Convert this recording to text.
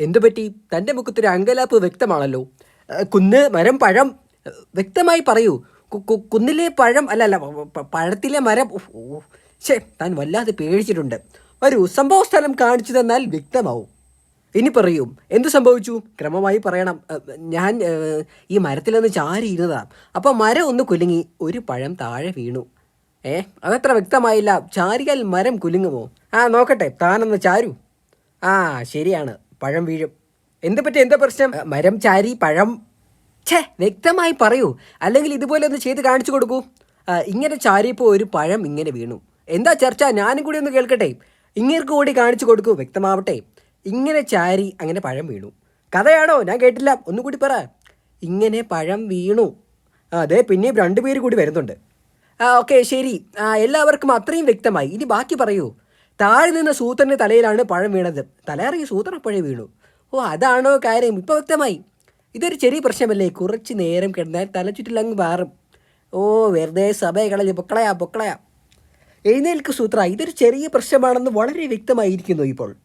എന്തു പറ്റി തന്റെ മുഖത്തൊരു അങ്കലാപ്പ് വ്യക്തമാണല്ലോ. കുന്ന് മരം പഴം. വ്യക്തമായി പറയൂ. കുന്നിലെ പഴം അല്ല അല്ല പഴത്തിലെ മരം. ഛേ താൻ വല്ലാതെ പേടിച്ചിട്ടുണ്ട്. ഒരു സംഭവ സ്ഥലം കാണിച്ചു തന്നാൽ വ്യക്തമാവും. ഇനി പറയൂ എന്തു സംഭവിച്ചു? ക്രമമായി പറയണം. ഞാൻ ഈ മരത്തിലൊന്ന് ചാരിയിരുന്നതാ അപ്പോൾ മരം ഒന്ന് കുലുങ്ങി ഒരു പഴം താഴെ വീണു. ഏ അതത്ര വ്യക്തമായില്ല. ചാരിയാൽ മരം കുലുങ്ങുമോ? ആ നോക്കട്ടെ താനൊന്ന് ചാരു. ആ ശരിയാണ്. പഴം വീഴും. എന്ത് പറ്റി? എന്താ പ്രശ്നം? മരം ചാരി പഴം ഛേ വ്യക്തമായി പറയൂ. അല്ലെങ്കിൽ ഇതുപോലെ ഒന്ന് ചെയ്ത് കാണിച്ചു കൊടുക്കൂ. ഇങ്ങനെ ചാരിയപ്പോൾ ഒരു പഴം ഇങ്ങനെ വീണു. എന്താ ചർച്ച? ഞാനും കൂടി ഒന്ന് കേൾക്കട്ടെ. ഇങ്ങേർക്ക് കൂടി കാണിച്ചു കൊടുക്കൂ. വ്യക്തമാവട്ടെ. ഇങ്ങനെ ചാരി അങ്ങനെ പഴം വീണു. കഥയാണോ? ഞാൻ കേട്ടില്ല. ഒന്നുകൂടി പറ. ഇങ്ങനെ പഴം വീണു. അതെ പിന്നെയും രണ്ടുപേര് കൂടി വരുന്നുണ്ട്. ഓക്കെ ശരി. എല്ലാവർക്കും അത്രയും വ്യക്തമായി. ഇനി ബാക്കി പറയൂ. താഴെ നിന്ന സൂത്രന്റെ തലയിലാണ് പഴം വീണത്. തലയിറങ്ങി സൂത്രൻ അപ്പോഴേ വീണു. ഓ അതാണോ കാര്യം? ഇപ്പോൾ വ്യക്തമായി. ഇതൊരു ചെറിയ പ്രശ്നമല്ലേ? കുറച്ച് നേരം കിടന്നാൽ തലചുറ്റിലങ്ങ് മാറും ഓ വെറുതെ സഭയെ കളഞ്ഞ് പൊക്കളയാ പൊക്കളയാ. എഴുന്നേൽക്ക് സൂത്ര ഇതൊരു ചെറിയ പ്രശ്നമാണെന്ന് വളരെ വ്യക്തമായിരിക്കുന്നു ഇപ്പോൾ.